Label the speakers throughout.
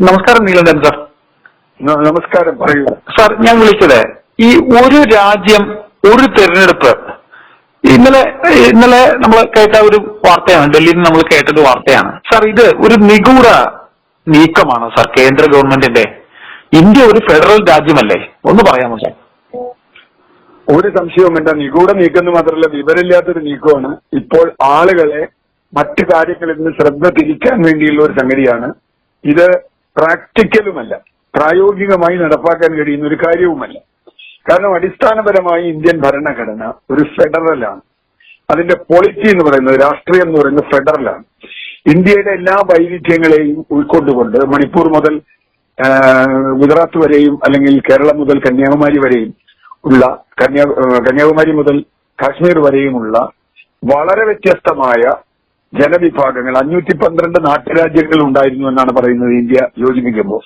Speaker 1: നമസ്കാരം നീലണ്ടൻ സാർ.
Speaker 2: നമസ്കാരം പറയൂ.
Speaker 1: സാർ ഞാൻ വിളിച്ചത് ഈ ഒരു രാജ്യം ഒരു തെരഞ്ഞെടുപ്പ് ഇന്നലെ ഇന്നലെ നമ്മൾ കേട്ട ഒരു വാർത്തയാണ് ഡൽഹിയിൽ നിന്ന് നമ്മൾ കേട്ടത് വാർത്തയാണ്. സാർ ഇത് ഒരു നിഗൂഢ നീക്കമാണ് സാർ കേന്ദ്ര ഗവൺമെന്റിന്റെ. ഇന്ത്യ ഒരു ഫെഡറൽ രാജ്യമല്ലേ? ഒന്ന് പറയാമോ സാർ?
Speaker 2: ഒരു സംശയവും വേണ്ട. നിഗൂഢ നീക്കം എന്ന് മാത്രമല്ല വിവരമില്ലാത്തൊരു നീക്കമാണ്. ഇപ്പോൾ ആളുകളെ മറ്റു കാര്യങ്ങളിൽ നിന്ന് ശ്രദ്ധ തിരിക്കാൻ വേണ്ടിയുള്ള ഒരു സംഗതിയാണ്. ഇത് പ്രാക്ടിക്കലുമല്ല. പ്രായോഗികമായി നടപ്പാക്കാൻ കഴിയുന്ന ഒരു കാര്യവുമല്ല. കാരണം അടിസ്ഥാനപരമായി ഇന്ത്യൻ ഭരണഘടന ഒരു ഫെഡറലാണ്. അതിന്റെ പോളിറ്റി എന്ന് പറയുന്നത് രാഷ്ട്രീയം എന്ന് പറയുന്നത് ഫെഡറലാണ്. ഇന്ത്യയുടെ എല്ലാ വൈവിധ്യങ്ങളെയും ഉൾക്കൊണ്ടുകൊണ്ട് മണിപ്പൂർ മുതൽ ഗുജറാത്ത് വരെയും അല്ലെങ്കിൽ കേരളം മുതൽ കന്യാകുമാരി വരെയും ഉള്ള കന്യാ കന്യാകുമാരി മുതൽ കാശ്മീർ വരെയുമുള്ള വളരെ വ്യത്യസ്തമായ ജനവിഭാഗങ്ങൾ അഞ്ഞൂറ്റി പന്ത്രണ്ട് നാട്ടുരാജ്യങ്ങൾ ഉണ്ടായിരുന്നു എന്നാണ് പറയുന്നത് ഇന്ത്യ യോജിപ്പിക്കുമ്പോൾ.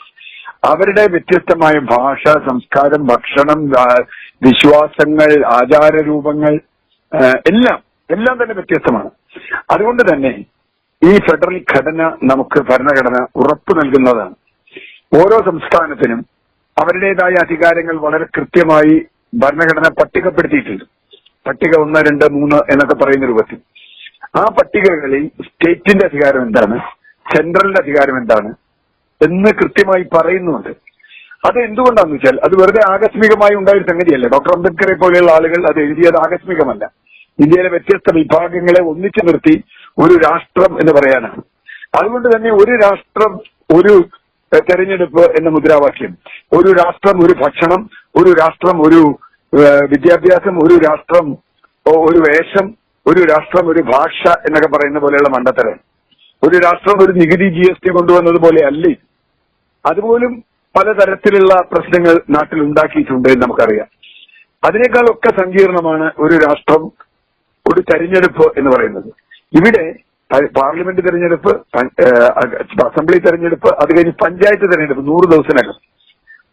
Speaker 2: അവരുടെ വ്യത്യസ്തമായ ഭാഷ സംസ്കാരം ഭക്ഷണം വിശ്വാസങ്ങൾ ആചാര രൂപങ്ങൾ എല്ലാം എല്ലാം തന്നെ വ്യത്യസ്തമാണ്. അതുകൊണ്ട് തന്നെ ഈ ഫെഡറൽ ഘടന നമുക്ക് ഭരണഘടന ഉറപ്പു നൽകുന്നതാണ്. ഓരോ സംസ്ഥാനത്തിനും അവരുടേതായ അധികാരങ്ങൾ വളരെ കൃത്യമായി ഭരണഘടന പട്ടികപ്പെടുത്തിയിട്ടുണ്ട്. പട്ടിക ഒന്ന് രണ്ട് മൂന്ന് എന്നൊക്കെ പറയുന്ന രൂപത്തിൽ. ആ പട്ടികകളിൽ സ്റ്റേറ്റിന്റെ അധികാരം എന്താണ്? സെൻട്രലിന്റെ അധികാരം എന്താണ്? എന്ന് കൃത്യമായി പറയുന്നുണ്ട്. അത് എന്തുകൊണ്ടാന്ന് വെച്ചാൽ അത് വെറുതെ ആകസ്മികമായി ഉണ്ടായ സംഗതിയല്ല. ഡോക്ടർ അംബേദ്കറെ പോലെയുള്ള ആളുകൾ അത് എഴുതിയത് ആകസ്മികമല്ല. ഇന്ത്യയിലെ വ്യത്യസ്ത വിഭാഗങ്ങളെ ഒന്നിച്ചു നിർത്തി ഒരു രാഷ്ട്രം എന്ന് പറയാനാണ്. അതുകൊണ്ട് തന്നെ ഒരു രാഷ്ട്രം ഒരു തെരഞ്ഞെടുപ്പ് എന്ന മുദ്രാവാക്യം ഒരു രാഷ്ട്രം ഒരു ഭക്ഷണം ഒരു രാഷ്ട്രം ഒരു വിദ്യാഭ്യാസം ഒരു രാഷ്ട്രം ഒരു വേഷം ഒരു രാഷ്ട്രം ഒരു ഭാഷ എന്നൊക്കെ പറയുന്ന പോലെയുള്ള മണ്ടത്തരം. ഒരു രാഷ്ട്രം ഒരു നികുതി ജി എസ് ടി കൊണ്ടുവന്നത് പോലെ അല്ലേ അതുപോലും പലതരത്തിലുള്ള പ്രശ്നങ്ങൾ നാട്ടിൽ ഉണ്ടാക്കിയിട്ടുണ്ട് എന്ന് നമുക്കറിയാം. അതിനേക്കാളൊക്കെ സങ്കീർണമാണ് ഒരു രാഷ്ട്രം ഒരു തെരഞ്ഞെടുപ്പ് എന്ന് പറയുന്നത്. ഇവിടെ പാർലമെന്റ് തെരഞ്ഞെടുപ്പ് അസംബ്ലി തെരഞ്ഞെടുപ്പ് അത് കഴിഞ്ഞ് പഞ്ചായത്ത് തെരഞ്ഞെടുപ്പ് നൂറ് ദിവസത്തിനകം.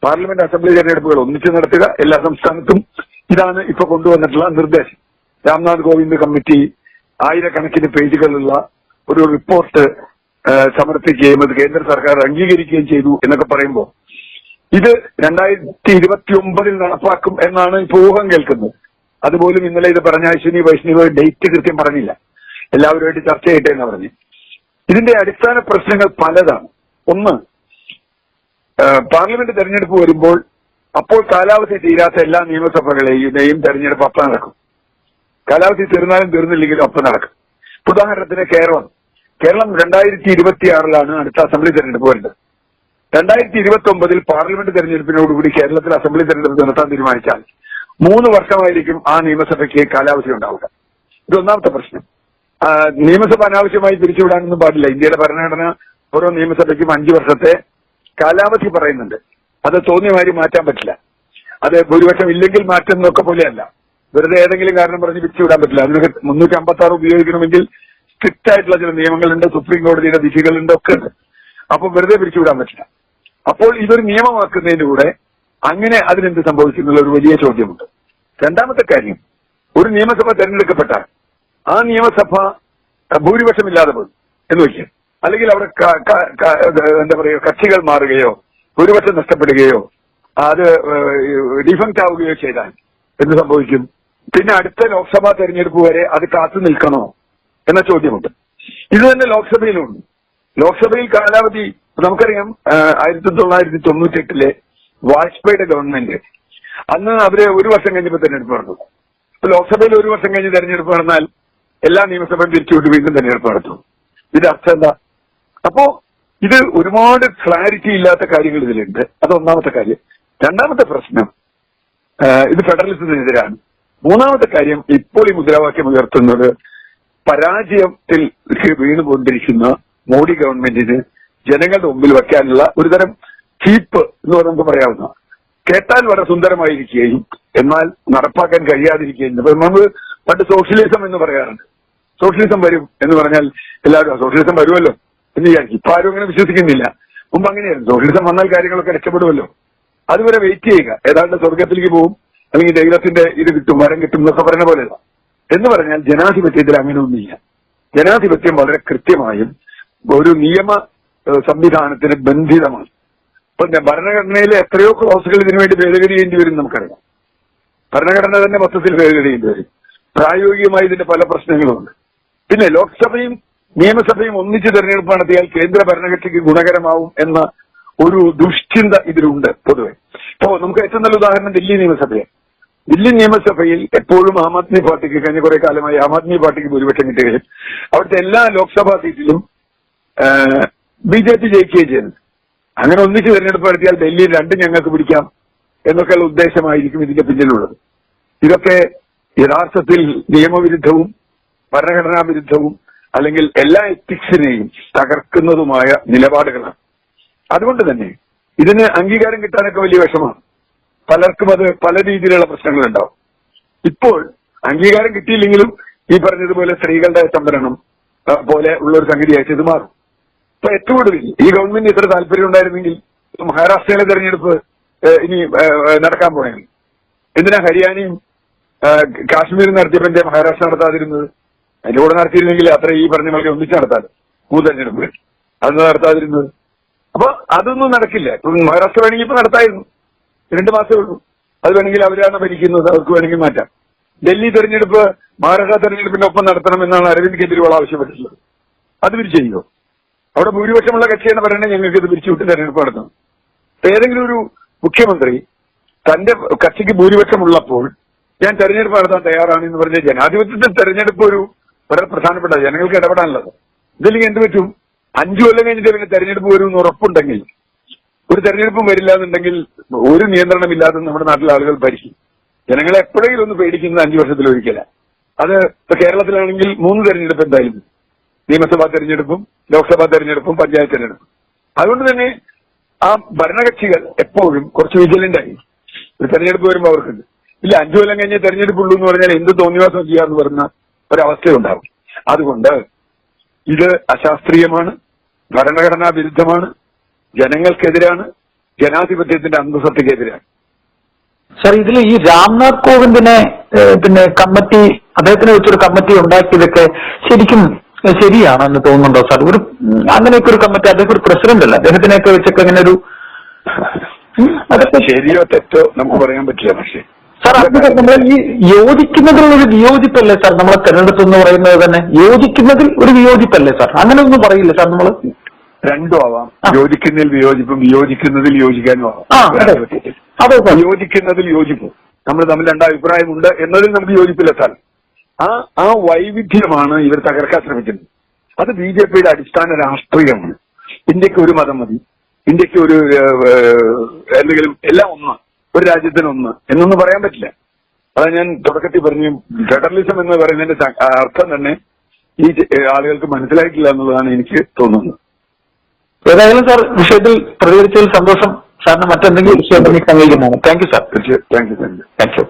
Speaker 2: പാർലമെന്റ് അസംബ്ലി തെരഞ്ഞെടുപ്പുകൾ ഒന്നിച്ചു നടത്തുക എല്ലാ സംസ്ഥാനത്തും ഇതാണ് ഇപ്പൊ കൊണ്ടുവന്നിട്ടുള്ള നിർദ്ദേശം. രാംനാഥ് കോവിന്ദ് കമ്മിറ്റി ആയിരക്കണക്കിന് പേജുകളുള്ള ഒരു റിപ്പോർട്ട് സമർപ്പിക്കുകയും അത് കേന്ദ്ര സർക്കാർ അംഗീകരിക്കുകയും ചെയ്തു എന്നൊക്കെ പറയുമ്പോൾ ഇത് രണ്ടായിരത്തി ഇരുപത്തി ഒമ്പതിൽ നടപ്പാക്കും എന്നാണ് ഇപ്പോൾ ഊഹം കേൾക്കുന്നത്. അതുപോലും ഇന്നലെ ഇത് പറഞ്ഞ അശ്വിനി വൈഷ്ണവ് ഡേറ്റ് കൃത്യം പറഞ്ഞില്ല. എല്ലാവരുമായിട്ട് ചർച്ച ചെയ്യട്ടെ എന്ന് പറഞ്ഞു. ഇതിന്റെ അടിസ്ഥാന പ്രശ്നങ്ങൾ പലതാണ്. ഒന്ന് പാർലമെന്റ് തെരഞ്ഞെടുപ്പ് വരുമ്പോൾ അപ്പോൾ കാലാവധി തീരാത്ത എല്ലാ നിയമസഭകളെയും തെരഞ്ഞെടുപ്പ് അപ്പം നടക്കും കാലാവധി തീർന്നാലും തീർന്നില്ലെങ്കിലും ഒപ്പം നടക്കും. ഉദാഹരണത്തിന് കേരളം. കേരളം രണ്ടായിരത്തി ഇരുപത്തിയാറിലാണ് അടുത്ത അസംബ്ലി തെരഞ്ഞെടുപ്പ് വരുന്നത്. രണ്ടായിരത്തി ഇരുപത്തി ഒമ്പതിൽ പാർലമെന്റ് തെരഞ്ഞെടുപ്പിനോടുകൂടി കേരളത്തിൽ അസംബ്ലി തെരഞ്ഞെടുപ്പ് നടത്താൻ തീരുമാനിച്ചാൽ മൂന്ന് വർഷമായിരിക്കും ആ നിയമസഭയ്ക്ക് കാലാവധി ഉണ്ടാവുക. ഇത് ഒന്നാമത്തെ പ്രശ്നം നിയമസഭ അനാവശ്യമായി പിരിച്ചുവിടാനൊന്നും പാടില്ല. ഇന്ത്യയുടെ ഭരണഘടന ഓരോ നിയമസഭയ്ക്കും അഞ്ചു വർഷത്തെ കാലാവധി പറയുന്നുണ്ട്. അത് തോന്നിയ മാറ്റാൻ പറ്റില്ല. അത് ഭൂരിപക്ഷം ഇല്ലെങ്കിൽ മാറ്റം എന്നൊക്കെ പോലെയല്ല. വെറുതെ ഏതെങ്കിലും കാരണം പറഞ്ഞ് പിരിച്ചുവിടാൻ പറ്റില്ല. അതിനൊക്കെ മുന്നൂറ്റി അമ്പത്തി ആറ് ഉപയോഗിക്കണമെങ്കിൽ സ്ട്രിക്റ്റ് ആയിട്ടുള്ള ചില നിയമങ്ങളുണ്ട് സുപ്രീം കോടതിയുടെ വിധികളുണ്ട് ഒക്കെ ഉണ്ട്. അപ്പൊ വെറുതെ പിരിച്ചുവിടാൻ പറ്റില്ല. അപ്പോൾ ഇതൊരു നിയമമാക്കുന്നതിലൂടെ അങ്ങനെ അതിനെന്ത് സംഭവിച്ചു എന്നുള്ള ഒരു വലിയ ചോദ്യമുണ്ട്. രണ്ടാമത്തെ കാര്യം ഒരു നിയമസഭ തെരഞ്ഞെടുക്കപ്പെട്ടാൽ ആ നിയമസഭ ഭൂരിപക്ഷമില്ലാതെ പോകും എന്ന് വയ്ക്കുക. അല്ലെങ്കിൽ അവിടെ എന്താ പറയുക കക്ഷികൾ മാറുകയോ ഭൂരിപക്ഷം നഷ്ടപ്പെടുകയോ അത് ഡിഫങ്റ്റ് ആവുകയോ ചെയ്താൽ എന്ത് സംഭവിക്കും? പിന്നെ അടുത്ത ലോക്സഭാ തെരഞ്ഞെടുപ്പ് വരെ അത് കാത്തു നിൽക്കണോ എന്ന ചോദ്യമുണ്ട്. ഇത് തന്നെ ലോക്സഭയിലുണ്ട്. ലോക്സഭയിൽ കാലാവധി നമുക്കറിയാം ആയിരത്തി തൊള്ളായിരത്തി തൊണ്ണൂറ്റി എട്ടിലെ വാജ്പേയിയുടെ ഗവൺമെന്റ്. അന്ന് അവർ ഒരു വർഷം കഴിഞ്ഞപ്പോൾ തെരഞ്ഞെടുപ്പ് നടന്നു. ഇപ്പൊ ലോക്സഭയിൽ ഒരു വർഷം കഴിഞ്ഞ് തെരഞ്ഞെടുപ്പ് നടന്നാൽ എല്ലാ നിയമസഭയും തിരിച്ചുവിട്ട് വീണ്ടും തെരഞ്ഞെടുപ്പ് നടത്തും. ഇതിന്റെ അർത്ഥം എന്താ? അപ്പോ ഇത് ഒരുപാട് ക്ലാരിറ്റി ഇല്ലാത്ത കാര്യങ്ങൾ ഇതിലുണ്ട്. അത് ഒന്നാമത്തെ കാര്യം. രണ്ടാമത്തെ പ്രശ്നം ഇത് ഫെഡറലിസത്തിനെതിരാണ് മൂന്നാമത്തെ കാര്യം ഇപ്പോൾ ഈ മുദ്രാവാക്യം ഉയർത്തുന്നത് പരാജയത്തിൽ വീണുകൊണ്ടിരിക്കുന്ന മോഡി ഗവൺമെന്റിന് ജനങ്ങളുടെ മുമ്പിൽ വെക്കാനുള്ള ഒരുതരം ചീപ്പ് എന്ന് പറഞ്ഞ് നമുക്ക് പറയാവുന്ന. കേട്ടാൽ വളരെ സുന്ദരമായിരിക്കുകയും എന്നാൽ നടപ്പാക്കാൻ കഴിയാതിരിക്കുകയും. നമ്മൾ പണ്ട് സോഷ്യലിസം എന്ന് പറയാറുണ്ട്. സോഷ്യലിസം വരും എന്ന് പറഞ്ഞാൽ എല്ലാവരും സോഷ്യലിസം വരുമല്ലോ എന്ന് വിചാരിക്കും. ഇപ്പൊ ആരും അങ്ങനെ വിശ്വസിക്കുന്നില്ല. മുമ്പ് അങ്ങനെയായിരുന്നു. സോഷ്യലിസം വന്നാൽ കാര്യങ്ങളൊക്കെ രക്ഷപ്പെടുമല്ലോ. അതുവരെ വെയിറ്റ് ചെയ്യുക. ഏതാണ്ട് സ്വർഗത്തിലേക്ക് പോകും. അല്ലെങ്കിൽ ദൈവത്തിന്റെ ഇത് കിട്ടും വരം കിട്ടും എന്നൊക്കെ പറയുന്ന പോലെയല്ല എന്ന് പറഞ്ഞാൽ ജനാധിപത്യത്തിൽ അങ്ങനെ ഒന്നുമില്ല. ജനാധിപത്യം വളരെ കൃത്യമായും ഒരു നിയമ സംവിധാനത്തിന് ബന്ധിതമാണ്. ഇപ്പൊ ഭരണഘടനയിലെ എത്രയോ ക്ലോസുകൾ ഇതിനുവേണ്ടി ഭേദഗതി ചെയ്യേണ്ടി വരും നമുക്കറിയാം. ഭരണഘടന തന്നെ മൊത്തത്തിൽ ഭേദഗതി ചെയ്യേണ്ടി വരും. പ്രായോഗികമായി ഇതിന്റെ പല പ്രശ്നങ്ങളുമുണ്ട് പിന്നെ ലോക്സഭയും നിയമസഭയും ഒന്നിച്ച് തെരഞ്ഞെടുപ്പ് നടത്തിയാൽ കേന്ദ്ര ഭരണകക്ഷിക്ക് ഗുണകരമാവും എന്ന ഒരു ദുഷ്ചിന്ത ഇതിലുണ്ട് പൊതുവെ. ഇപ്പോ നമുക്ക് ഏറ്റവും നല്ല ഉദാഹരണം ദില്ലി നിയമസഭയാണ്. ദില്ലി നിയമസഭയിൽ എപ്പോഴും ആം ആദ്മി പാർട്ടിക്ക് കഴിഞ്ഞ കുറെ കാലമായി ആം ആദ്മി പാർട്ടിക്ക് ഭൂരിപക്ഷം കിട്ടുകയും അവിടുത്തെ എല്ലാ ലോക്സഭാ സീറ്റിലും ബി ജെ പി ജയിക്കുകയും ചെയ്തു. അങ്ങനെ ഒന്നിച്ച് തെരഞ്ഞെടുപ്പ് നടത്തിയാൽ ഡൽഹിയിൽ രണ്ടും ഞങ്ങൾക്ക് പിടിക്കാം എന്നൊക്കെയുള്ള ഉദ്ദേശമായിരിക്കും ഇതിന്റെ പിന്നിലുള്ളത്. ഇതൊക്കെ യഥാർത്ഥത്തിൽ നിയമവിരുദ്ധവും ഭരണഘടനാ വിരുദ്ധവും അല്ലെങ്കിൽ എല്ലാ എത്തിക്സിനെയും തകർക്കുന്നതുമായ നിലപാടുകളാണ്. അതുകൊണ്ട് തന്നെ ഇതിന് അംഗീകാരം കിട്ടാനൊക്കെ വലിയ വിഷമാണ് പലർക്കും അത് പല രീതിയിലുള്ള പ്രശ്നങ്ങളുണ്ടാവും. ഇപ്പോൾ അംഗീകാരം കിട്ടിയില്ലെങ്കിലും ഈ പറഞ്ഞതുപോലെ സ്ത്രീകളുടെ സംവരണം പോലെ ഉള്ള ഒരു സംഗതിയായിട്ട് ഇത് മാറും. ഇപ്പൊ ഏറ്റവും കൂടുതൽ ഈ ഗവൺമെന്റ് ഇത്ര താല്പര്യം ഉണ്ടായിരുന്നെങ്കിൽ മഹാരാഷ്ട്രയിലെ തെരഞ്ഞെടുപ്പ് ഇനി നടക്കാൻ പോയാണ് എന്തിനാ ഹരിയാനയും കാശ്മീരും നടത്തിയപ്പോ എന്റെ മഹാരാഷ്ട്ര നടത്താതിരുന്നത്? അതിന്റെ കൂടെ നടത്തിയിരുന്നെങ്കിൽ അത്ര ഈ പറഞ്ഞ പോലെ ഒന്നിച്ച് നടത്താൻ മൂന്ന് തെരഞ്ഞെടുപ്പ്. അത് നടത്താതിരുന്നത്. അപ്പൊ അതൊന്നും നടക്കില്ല. മഹാരാഷ്ട്ര വേണമെങ്കിൽ ഇപ്പൊ നടത്തായിരുന്നു. രണ്ട് മാസമേ ഉള്ളൂ. അത് വേണമെങ്കിൽ അവരാണ് ഭരിക്കുന്നത്. അവർക്ക് വേണമെങ്കിൽ മാറ്റാം. ഡൽഹി തെരഞ്ഞെടുപ്പ് മഹാരാഷ്ട്ര തെരഞ്ഞെടുപ്പിന്റെ ഒപ്പം നടത്തണം എന്നാണ് അരവിന്ദ് കെജ്രിവാൾ ആവശ്യപ്പെട്ടിട്ടുള്ളത്. അത് ഇവർ ചെയ്യോ അവിടെ ഭൂരിപക്ഷമുള്ള കക്ഷിയാണ് പറയുന്നത് ഞങ്ങൾക്ക് ഇത് പിരിച്ചുവിട്ട് തെരഞ്ഞെടുപ്പ് നടത്തണം. ഏതെങ്കിലും ഒരു മുഖ്യമന്ത്രി തന്റെ കക്ഷിക്ക് ഭൂരിപക്ഷമുള്ളപ്പോൾ ഞാൻ തെരഞ്ഞെടുപ്പ് നടത്താൻ തയ്യാറാണ് എന്ന് പറഞ്ഞ ജനാധിപത്യത്തിൽ തെരഞ്ഞെടുപ്പ് ഒരു വളരെ പ്രധാനപ്പെട്ട ജനങ്ങൾക്ക് ഇടപെടാനുള്ളത്. ഇതില്ലെങ്കിൽ എന്ത് പറ്റും? അഞ്ചു കൊല്ലം കഴിഞ്ഞിട്ട് പിന്നെ തെരഞ്ഞെടുപ്പ് വരും എന്ന് ഉറപ്പുണ്ടെങ്കിൽ ഒരു തെരഞ്ഞെടുപ്പും വരില്ല എന്നുണ്ടെങ്കിൽ ഒരു നിയന്ത്രണമില്ലാതെ നമ്മുടെ നാട്ടിലെ ആളുകൾ ഭരിക്കും. ജനങ്ങളെ എപ്പോഴെങ്കിലും ഒന്ന് പേടിക്കുന്നത് അഞ്ചു വർഷത്തിൽ ഒരിക്കല. അത് ഇപ്പൊ കേരളത്തിലാണെങ്കിൽ മൂന്ന് തെരഞ്ഞെടുപ്പ് എന്തായാലും നിയമസഭാ തെരഞ്ഞെടുപ്പും ലോക്സഭാ തെരഞ്ഞെടുപ്പും പഞ്ചായത്ത് തെരഞ്ഞെടുപ്പും. അതുകൊണ്ട് തന്നെ ആ ഭരണകക്ഷികൾ എപ്പോഴും കുറച്ച് വിജിലന്റ് ആയി ഒരു തെരഞ്ഞെടുപ്പ് വരുമ്പോൾ അവർക്കുണ്ട്. ഇല്ല അഞ്ചു കൊല്ലം കഴിഞ്ഞ തെരഞ്ഞെടുപ്പുള്ളൂ എന്ന് പറഞ്ഞാൽ എന്ത് തോന്നിവാസം ചെയ്യാന്ന് പറഞ്ഞ ഒരവസ്ഥയുണ്ടാവും. അതുകൊണ്ട് ഇത് അശാസ്ത്രീയമാണ് ഭരണഘടനാ വിരുദ്ധമാണ്. ജനങ്ങൾക്കെതിരാണ് ജനാധിപത്യത്തിന്റെ അന്തസത്തയ്ക്കെതിരാണ്.
Speaker 1: സാർ ഇതിൽ ഈ രാംനാഥ് കോവിന്ദിനെ പിന്നെ കമ്മിറ്റി അദ്ദേഹത്തിനെ വെച്ചൊരു കമ്മിറ്റി ഉണ്ടാക്കിയതൊക്കെ ശരിക്കും ശരിയാണെന്ന് തോന്നുന്നുണ്ടോ സാർ? ഒരു അങ്ങനെയൊക്കെ ഒരു കമ്മിറ്റി അദ്ദേഹം ഒരു പ്രസിഡന്റ് അല്ല? അദ്ദേഹത്തിനെയൊക്കെ വെച്ചൊക്കെ അങ്ങനെ ഒരു അതൊക്കെ
Speaker 2: ശരിയോ തെറ്റോ നമുക്ക് പറയാൻ പറ്റില്ല പക്ഷേ.
Speaker 1: സാർ നമ്മൾ ഈ യോജിക്കുന്നതിൽ ഒരു വിയോജിപ്പല്ലേ സാർ? നമ്മളെ തെരഞ്ഞെടുപ്പ് എന്ന് പറയുന്നത് തന്നെ യോജിക്കുന്നതിൽ ഒരു വിയോജിപ്പല്ലേ സാർ? അങ്ങനെ ഒന്നും പറയില്ല സാർ നമ്മൾ?
Speaker 2: രണ്ടും ആവാം. യോജിക്കുന്നതിൽ വിയോജിപ്പും വിയോജിക്കുന്നതിൽ യോജിക്കാനും ആവാം.
Speaker 1: അതെ
Speaker 2: യോജിക്കുന്നതിൽ യോജിപ്പും. നമ്മൾ തമ്മിൽ രണ്ട് അഭിപ്രായമുണ്ട് എന്നതിൽ നമുക്ക് യോജിപ്പിലെത്താൻ ആ ആ വൈവിധ്യമാണ് ഇവർ തകർക്കാൻ ശ്രമിക്കുന്നത്. അത് ബി ജെ പിയുടെ അടിസ്ഥാന രാഷ്ട്രീയമാണ്. ഇന്ത്യയ്ക്ക് ഒരു മതം മതി. ഇന്ത്യയ്ക്ക് ഒരു എന്തെങ്കിലും എല്ലാം ഒന്ന് ഒരു രാജ്യത്തിന് ഒന്ന് എന്നൊന്നും പറയാൻ പറ്റില്ല. അതാ ഞാൻ തുടക്കത്തിൽ പറഞ്ഞു ഫെഡറലിസം എന്ന് പറയുന്നതിന്റെ അർത്ഥം തന്നെ ഈ ആളുകൾക്ക് മനസ്സിലായിട്ടില്ല എന്നുള്ളതാണ് എനിക്ക് തോന്നുന്നത്.
Speaker 1: ഏതായാലും സാർ വിഷയത്തിൽ പ്രതികരിച്ചതിൽ സന്തോഷം. സാറിന് മറ്റെന്തെങ്കിലും വിഷയം ഉണ്ടെങ്കിൽ സംഘടിക്കുന്നതാണ് താങ്ക് യു സാർ
Speaker 2: തീർച്ചയായും താങ്ക് യു
Speaker 1: താങ്ക് യു